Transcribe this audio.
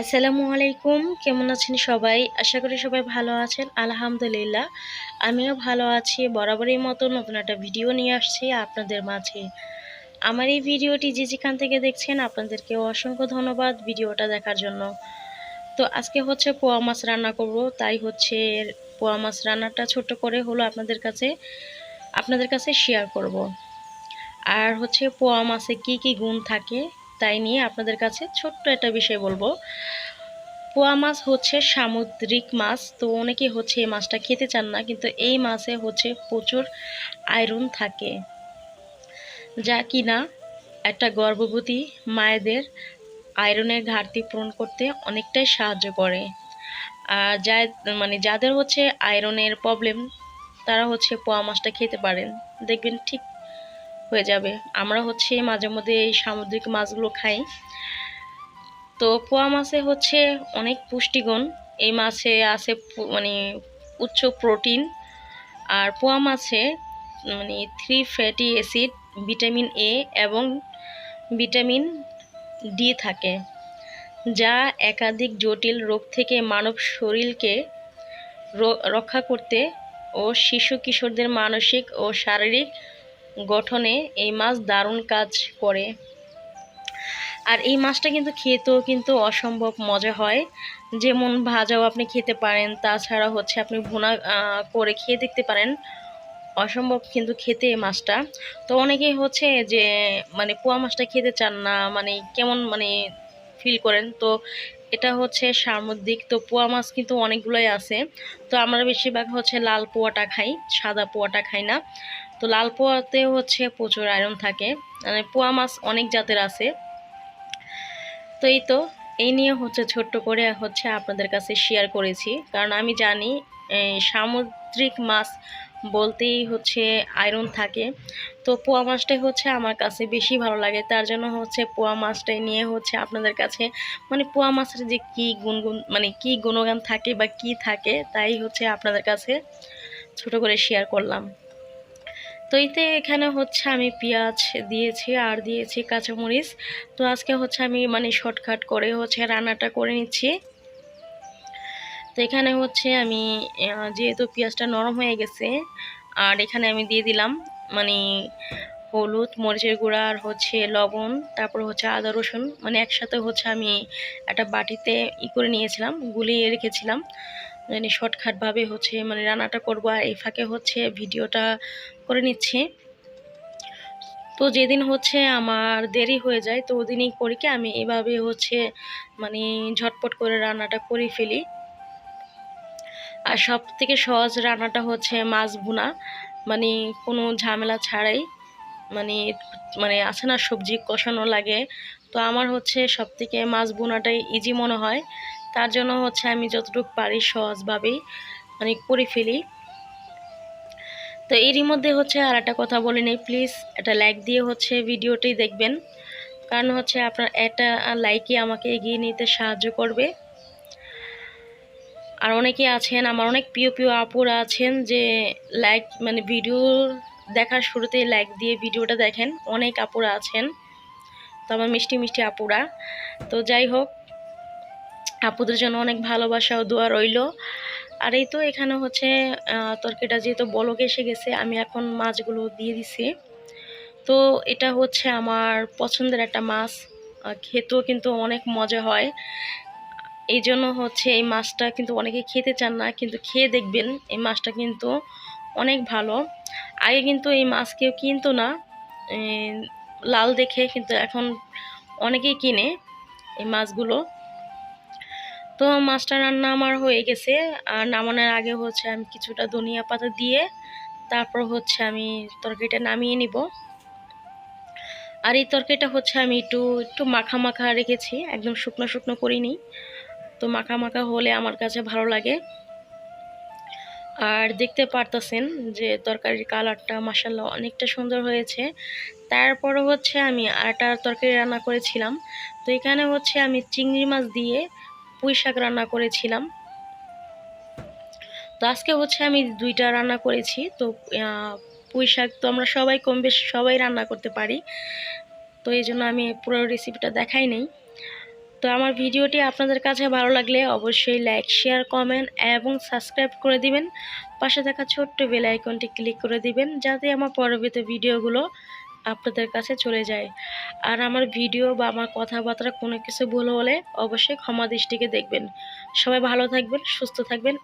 আসসালামু আলাইকুম, কেমন আছেন সবাই? আশা করি সবাই ভালো আছেন, আলহামদুলিল্লাহ। আমিও ভালো আছি, বরাবরই মতো নতুন একটা ভিডিও নিয়ে আসছি আপনাদের মাঝে। আমার এই ভিডিওটি যে যেখান থেকে দেখছেন, আপনাদেরকে অসংখ্য ধন্যবাদ ভিডিওটা দেখার জন্য। তো আজকে হচ্ছে পোয়া মাছ রান্না করব, তাই হচ্ছে পোয়া মাছ রান্নাটা ছোট করে হলো আপনাদের কাছে আপনাদের কাছে শেয়ার করব। আর হচ্ছে পোয়া মাছে কি কি গুণ থাকে তাই নিয়ে আপনাদের কাছে ছোট্ট একটা বিষয় বলব। পোয়া মাছ হচ্ছে সামুদ্রিক মাছ, তো অনেকে হচ্ছে এই মাছটা খেতে চান না, কিন্তু এই মাছে হচ্ছে প্রচুর আয়রন থাকে, যা কিনা একটা গর্ভবতী মায়েদের আয়রনের ঘাটতি পূরণ করতে অনেকটাই সাহায্য করে। আর যা মানে যাদের হচ্ছে আয়রনের প্রবলেম তারা হচ্ছে পোয়া মাছটা খেতে পারেন। দেখবেন ঠিক হয়ে যাবে। আমরা হচ্ছে মাঝে মধ্যে এই সামুদ্রিক মাছগুলো খাই। তো পোয়া মাছে হচ্ছে অনেক পুষ্টিগুণ। এই মাছে আছে মানে উচ্চ প্রোটিন। আর পোয়া মাছে মানে three fatty acid vitamin A এবং ভিটামিন ডি থাকে, যা একাধিক জটিল রোগ থেকে মানব শরীরকে রক্ষা করতে ও শিশু কিশোরদের মানসিক ও শারীরিক গঠনে এই মাছ দারুণ কাজ করে। আর এই মাছটা কিন্তু খেতেও কিন্তু অসম্ভব মজা হয়। যেমন ভাজাও আপনি খেতে পারেন, তাছাড়া হচ্ছে আপনি ভুনা করে খেয়ে দেখতে পারেন। অসম্ভব কিন্তু খেতে এই মাছটা। তো অনেকেই হচ্ছে যে মানে পোয়া মাছটা খেতে চান না মানে কেমন মানে ফিল করেন? তো এটা হচ্ছে সামুদ্রিক, তো পোয়া মাছ কিন্তু অনেকগুলোই আছে। তো আমরা বেশিরভাগ হচ্ছে লাল পোয়াটা খাই, সাদা পোয়াটা খাই না। তো লাল পোয়াতে হচ্ছে প্রচুর আয়রন থাকে। মানে পোয়া মাছ অনেক জাতের আছে। তো এই তো, এই নিয়ে হচ্ছে ছোট্ট করে হচ্ছে আপনাদের কাছে শেয়ার করেছি। কারণ আমি জানি সামুদ্রিক মাছ বলতেই হচ্ছে আয়রন থাকে। তো পোয়া মাছটাই হচ্ছে আমার কাছে বেশি ভালো লাগে। তার জন্য হচ্ছে পোয়া মাছটাই নিয়ে হচ্ছে আপনাদের কাছে মানে পোয়া মাছের যে কী গুনগুন মানে কি গুণগান থাকে বা কি থাকে, তাই হচ্ছে আপনাদের কাছে ছোট করে শেয়ার করলাম। তো এতে এখানে হচ্ছে আমি পেঁয়াজ দিয়েছি, আর দিয়েছি কাঁচামরিচ। তো আজকে হচ্ছে আমি মানে শর্টকাট করে হচ্ছে রান্নাটা করে নিচ্ছি। তো এখানে হচ্ছে আমি যেহেতু পেঁয়াজটা নরম হয়ে গেছে, আর এখানে আমি দিয়ে দিলাম মানে হলুদ, মরিচের গুঁড়া, আর হচ্ছে লবণ, তারপর হচ্ছে আদা, রসুন। মানে একসাথে হচ্ছে আমি একটা বাটিতে ই করে নিয়েছিলাম, গুলিয়ে রেখেছিলাম। মানে শর্টকাটভাবে হচ্ছে মানে রান্নাটা করব আর এই ফাঁকে হচ্ছে ভিডিওটা করে নিচ্ছি। তো যেদিন হচ্ছে আমার দেরি হয়ে যায়, তো ওদিনই করি কি আমি এভাবে হচ্ছে মানে ঝটপট করে রান্নাটা করে ফেলি। আর সব থেকে সহজ রান্নাটা হচ্ছে মাছ ভুনা মানে কোনো ঝামেলা ছাড়াই। মানে মানে আছে না সবজি কষানো লাগে, তো আমার হচ্ছে সব থেকে মাছ বোনাটাই ইজি মনে হয়। তার জন্য হচ্ছে আমি যতটুকু পারি সহজভাবেই মানে করে ফেলি। তো এরই মধ্যে হচ্ছে আর একটা কথা বলে নেই প্লিজ একটা লাইক দিয়ে হচ্ছে ভিডিওটি দেখবেন। কারণ হচ্ছে আপনার একটা লাইকই আমাকে এগিয়ে নিতে সাহায্য করবে। আর অনেকে আছেন, আমার অনেক প্রিয় প্রিয় আপুরা আছেন যে লাইক মানে ভিডিও দেখার শুরুতেই লাইক দিয়ে ভিডিওটা দেখেন। অনেক আপুরা আছেন, তো আমার মিষ্টি মিষ্টি আপুরা। তো যাই হোক আপুদের জন্য অনেক ভালোবাসা ও দোয়া রইল। আর এই তো এখানে হচ্ছে তরকারিটা যেহেতু বলক এসে গেছে, আমি এখন মাছগুলো দিয়ে দিছি। তো এটা হচ্ছে আমার পছন্দের একটা মাছ। খেতেও কিন্তু অনেক মজা হয়। এই জন্য হচ্ছে এই মাছটা কিন্তু অনেকে খেতে চান না, কিন্তু খেয়ে দেখবেন এই মাছটা কিন্তু অনেক ভালো। আগে কিন্তু এই মাছ কেউ কিনতো না। লাল দেখে কিন্তু এখন অনেকেই কিনে এই মাছগুলো। তো মাছটা রান্না আমার হয়ে গেছে। আর নামানোর আগে হচ্ছে আমি কিছুটা ধনিয়া পাতা দিয়ে তারপর হচ্ছে আমি তরকারিটা নামিয়ে নিব। আর এই তরকারিটা হচ্ছে আমি একটু একটু মাখা মাখা রেখেছি, একদম শুকনো শুকনো করিনি। তো মাখা মাখা হলে আমার কাছে ভালো লাগে। আর দেখতে পারতেছেন যে তরকারির কালারটা মাসাল্লাহ অনেকটা সুন্দর হয়েছে। তারপরে হচ্ছে আমি আটা তরকারি রান্না করেছিলাম। তো এখানে হচ্ছে আমি চিংড়ি মাছ দিয়ে পুঁই শাক রান্না করেছিলাম। তো আজকে হচ্ছে আমি দুইটা রান্না করেছি। তো পুঁই শাক তো আমরা সবাই কম বেশি সবাই রান্না করতে পারি। তো এই জন্য আমি পুরো রেসিপিটা দেখাই নেই। তো আমার ভিডিওটি আপনাদের কাছে ভালো লাগলে অবশ্যই লাইক শেয়ার কমেন্ট এবং সাবস্ক্রাইব করে দিবেন। পাশে থাকা ছোট্ট বেল আইকনটি ক্লিক করে দিবেন যাতে আমার পরবর্তী ভিডিওগুলো আপনাদের কাছে চলে যায়। আর আমার ভিডিও বা আমার কথাবার্তা কোনো কিছু ভুল হলে অবশ্যই ক্ষমা দৃষ্টিকে দেখবেন। সবাই ভালো থাকবেন, সুস্থ থাকবেন।